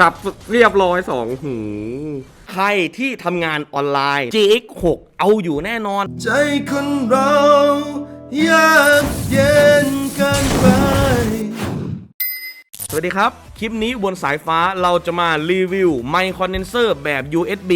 จับเรียบร้อยสองหืมใครที่ทำงานออนไลน์ GX6 เอาอยู่แน่นอน ใจคนเรายากเย็นเกินไป สวัสดีครับ คลิปนี้บนสายฟ้าเราจะมารีวิวไมค์คอนเดนเซอร์แบบ USB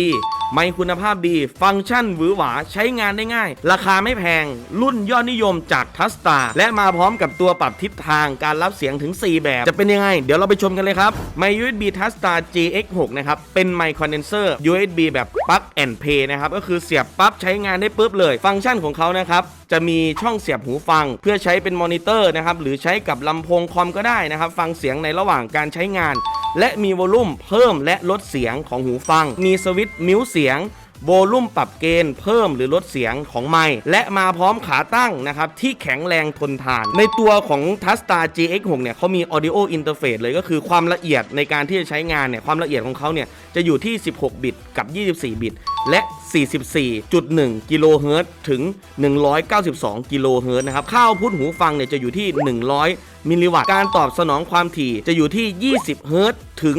ไมค์คุณภาพดี ฟังก์ชันหวือหวาใช้งานได้ง่าย ราคาไม่แพง รุ่นยอดนิยมจากทัสตาและมาพร้อมกับตัวปรับทิศทางการรับเสียงถึง 4 แบบ จะเป็นยังไง เดี๋ยวเราไปชมกันเลยครับ ไมค์ USB t a s t a GX6 นะครับ เป็นไมค์คอนเดนเซอร์ USB แบบ Plug and Play นะครับ ก็คือเสียบปั๊บใช้งานได้ปุ๊บเลย ฟังก์ชันของเขานะครับจะมีช่องเสียบหูฟัง เพื่อใช้เป็นมอนิเตอร์นะครับหรือใช้กับลำโพงคอมก็ได้นะครับ ฟังเสียงในระหว่างการใช้งาน และมีวอลลุ่มเพิ่มและลดเสียงของหูฟัง มีสวิตช์มิวเสียง โวลุ่มปรับเกณฑ์เพิ่มหรือลดเสียงของไมค์และมาพร้อมขาตั้งนะครับที่แข็งแรงทนทาน ในตัวของ t a s t a GX6 เนี่ยเขามี Audio Interface เลยก็คือความละเอียดในการที่จะใช้งานเนี่ยความละเอียดของเขาเนี่ยจะอยู่ที่ 16 บิตกับ 24 บิต และ 44.1 กิโลเฮิรตซ์ถึง 192 กิโลเฮิรตซ์นะครับข้าวพุทหูฟังเนี่ยจะอยู่ที่ 100 มิลลิวัตต์การตอบสนองความถี่จะอยู่ที่ 20 เฮิรตซ์ถึง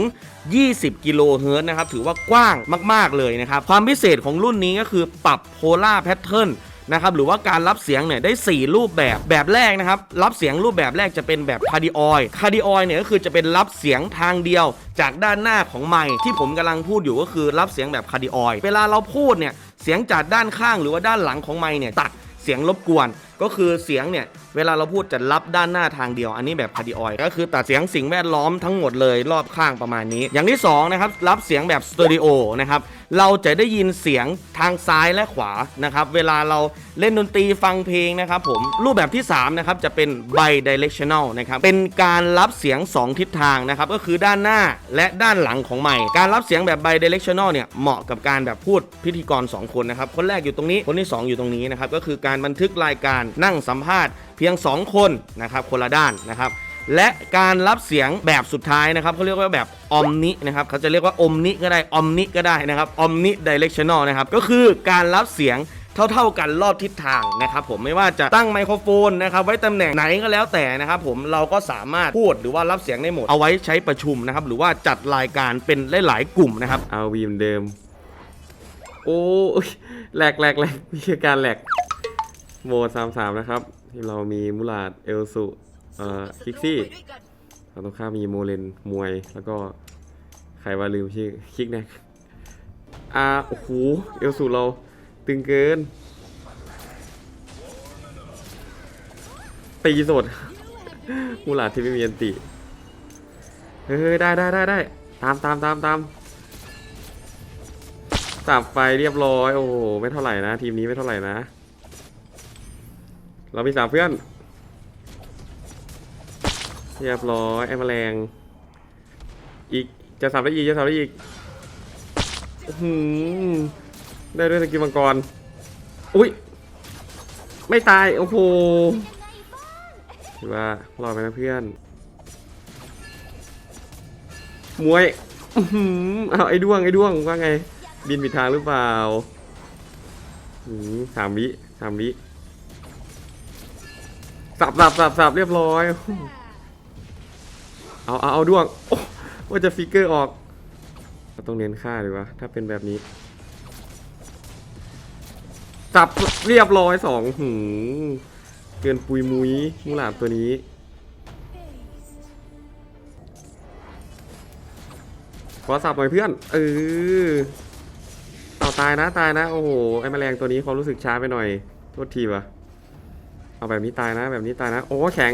20 กิโลเฮิรตซ์นะครับ ถือว่ากว้างมาก ๆ เลยนะครับ ความพิเศษของรุ่นนี้ก็คือปรับโพล่าแพทเทิร์นนะครับหรือว่าการรับเสียงเนี่ยได้ 4 รูปแบบแบบแรกนะครับ รับเสียงรูปแบบแรกจะเป็นแบบคาร์ดิออยคาร์ดิออยเนี่ยก็คือจะเป็นรับเสียงทางเดียว จากด้านหน้าของไมค์ที่ผมกำลังพูดอยู่ก็คือรับเสียงแบบคาร์ดิออยเวลาเราพูดเนี่ยเสียงจากด้านข้างหรือว่าด้านหลังของไมค์เนี่ยตัดเสียงรบกวนก็คือเสียงเนี่ยเวลาเราพูดจะรับด้านหน้าทางเดียวอันนี้แบบคาร์ดิออยก็คือตัดเสียงสิ่งแวดล้อมทั้งหมดเลยรอบข้างประมาณนี้ อย่างที่สองนะครับรับเสียงแบบสตอริโอนะครับเราจะได้ยินเสียงทางซ้ายและขวานะครับเวลาเราเล่นดนตรีฟังเพลงนะครับผมรูปแบบที่3นะครับจะเป็น bi directional นะครับเป็นการรับเสียง 2 ทิศทางนะครับก็คือด้านหน้าและด้านหลังของไมค์การรับเสียงแบบ bi directional เนี่ยเหมาะกับการแบบพูดพิธีกร 2 คนนะครับคนแรกอยู่ตรงนี้คนที่ 2 อยู่ตรงนี้นะครับก็คือการบันทึกรายการนั่งสัมภาษณ์เพียง 2 คนนะครับคนละด้านนะครับและการรับเสียงแบบสุดท้ายนะครับเขาเรียกว่าแบบอมนินะครับเขาจะเรียกว่าอมนิก็ได้อมนิก็ได้นะครับอมนิดิเรกชัน a ลนะครับก็คือการรับเสียงเท่าๆกันรอบทิศทางนะครับผมไม่ว่าจะตั้งไมโครโฟนนะครับไว้ตำแหน่งไหนก็แล้วแต่นะครับผมเราก็สามารถพูดหรือว่ารับเสียงได้หมด เอาไว้ใช้ประชุมนะครับหรือว่าจัดรายการเป็นหลายๆกลุ่มนะครับเอาวีมเดิม โอ้ยแหลกแหลกแหลกมีอาการแหลก โมสามสามนะครับ ที่เรามีมุลาดเอลสุเอ่อคิกซี่เราต้องข้ามมีโมเลนมวย แล้วก็ใครว่าลืมชื่อคิกแน็กอ่าโอ้โหเอลสุเราตึงเกินตีสดมูลาดที่ไม่มีอันติเฮ้ยได้ได้ได้ได้ตามตามตามตามจับไปเรียบร้อย โอ้โห ไม่เท่าไหร่นะ ทีมนี้ไม่เท่าไหร่นะ เรามีสามเพื่อน เรียบร้อยไอ้แมลง อีกจะสับได้อีกจะสับได้อีกหืได้ด้วยสกิลมังกร อุ้ย ไม่ตาย โอ้โหถือว่ารอดไปนะเพื่อน มวยเอาไอ้ด้วง ไอ้ด้วงว่าไง บินผิดทางหรือเปล่าอืมสามวิสามวิ สับสับสับสับเรียบร้อย เอาเอาเอาด้วงโอ้ว่าจะฟิกเกอร์ออกเราต้องเน้นค่าดีวะถ้าเป็นแบบนี้สับเรียบร้อยสองหืมเกินปุยมุยมูหลาดตัวนี้ขอสับหน่อยเพื่อนเออเอาตายนะตายนะ โอ้โหไอ้แมลงตัวนี้เขารู้สึกช้าไปหน่อยโทษทีวะ เอาแบบนี้ตายนะ แบบนี้ตายนะ โอ้แข็ง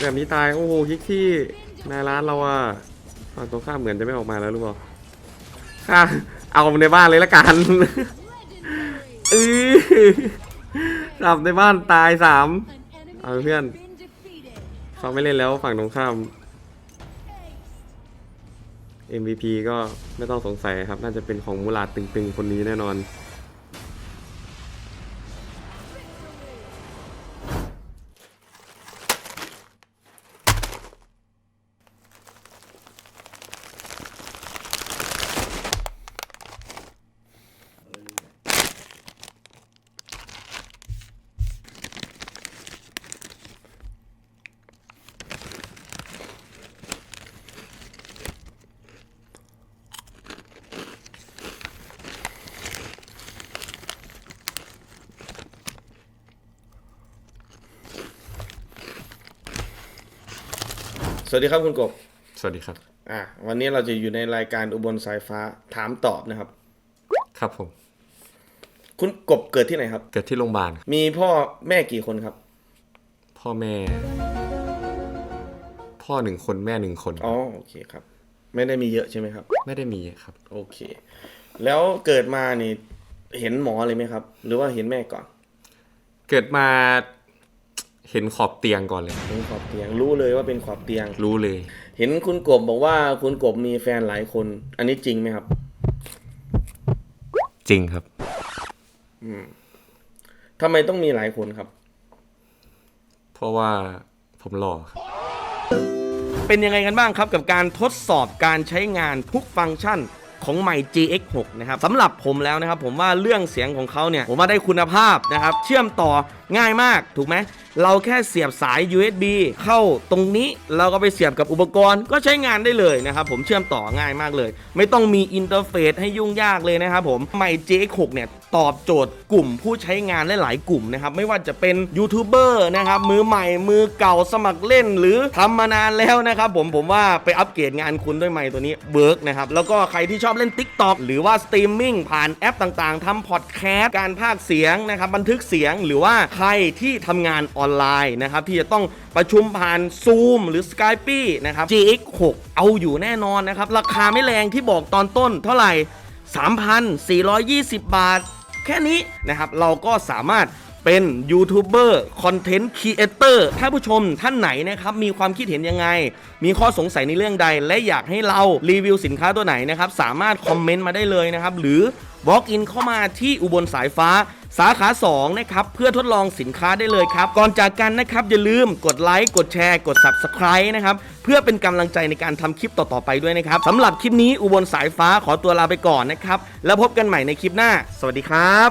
แบบนี้ตาย โอ้โหคิกที่ในร้านเราอะฝั่งตรงข้ามเหมือนจะไม่ออกมาแล้วรู้เปล่าค่ะเอาในบ้านเลยละกันเออสับในบ้านตายสามเอาเพื่อนเขาไม่เล่นแล้วฝั่งตรงข้าม MVP ก็ไม่ต้องสงสัยครับ น่าจะเป็นของมูลาดตึงๆ คนนี้แน่นอน สวัสดีครับคุณกบ สวัสดีครับ อะวันนี้เราจะอยู่ในรายการอุบลสายฟ้าถามตอบนะครับ ครับผม คุณกบเกิดที่ไหนครับ เกิดที่โรงพยาบาลมีพ่อแม่กี่คนครับ พ่อแม่ พ่อหนึ่งคนแม่หนึ่งคนอ๋อโอเคครับ ไม่ได้มีเยอะใช่ไหมครับ ไม่ได้มีครับ โอเค แล้วเกิดมานี่เห็นหมอเลยไหมครับ หรือว่าเห็นแม่ก่อน เกิดมา เห็นขอบเตียงก่อนเลย เห็นขอบเตียงรู้เลยว่าเป็นขอบเตียง รู้เลย เห็นคุณกบบอกว่าคุณกบมีแฟนหลายคน อันนี้จริงไหมครับ จริงครับทำไมต้องมีหลายคนครับ เพราะว่าผมหล่อครับเป็นยังไงกันบ้างครับกับการทดสอบการใช้งานทุกฟังก์ชันของใหม่ GX6 นะครับสำหรับผมแล้วนะครับ ผมว่าเรื่องเสียงของเขาเนี่ย ผมว่าได้คุณภาพนะครับ เชื่อมต่อ ง่ายมากถูกไหมเราแค่เสียบสาย USB เข้าตรงนี้เราก็ไปเสียบกับอุปกรณ์ก็ใช้งานได้เลยนะครับผมเชื่อมต่อง่ายมากเลย ไม่ต้องมีอินเทอร์เฟซให้ยุ่งยากเลยนะครับผมใหม่ GX6 เนี่ยตอบโจทย์กลุ่มผู้ใช้งานหลายๆกลุ่มนะครับไม่ว่าจะเป็นยูทูบเบอร์นะครับมือใหม่มือเก่าสมัครเล่น หรือทำมานานแล้วนะครับผมผมว่าไปอัปเกรดงานคุณด้วยไมค์ตัวนี้เบิร์กนะครับแล้วก็ใครที่ชอบเล่น Tik t o อกหรือว่าสตรีมมิ่งผ่านแอปต่างๆทำพอดแคสต์การพากเสียงนะครับบันทึกเสียงหรือว่าใครที่ทำงานออนไลน์นะครับที่จะต้องประชุมผ่าน Zoom หรือ Skype นะครับ GX6 เอาอยู่แน่นอนนะครับ ราคาไม่แรงที่บอกตอนต้นเท่าไหร่ 3,420 บาท แค่นี้นะครับ เราก็สามารถเป็นยูทูบเบอร์คอนเทนต์ครีเอเตอร์ถ้าผู้ชมท่านไหนนะครับ มีความคิดเห็นยังไง มีข้อสงสัยในเรื่องใด และอยากให้เรารีวิวสินค้าตัวไหนนะครับ สามารถคอมเมนต์มาได้เลยนะครับ หรือ Walk in เข้ามาที่อุบลสายฟ้า สาขา2นะครับเพื่อทดลองสินค้าได้เลยครับ ก่อนจากกันนะครับอย่าลืมกดไลค์กดแชร์ กด Subscribe นะครับเพื่อเป็นกำลังใจในการทำคลิปต่อๆไปด้วยนะครับสำหรับคลิปนี้อุบลสายฟ้าขอตัวลาไปก่อนนะครับแล้วพบกันใหม่ในคลิปหน้า สวัสดีครับ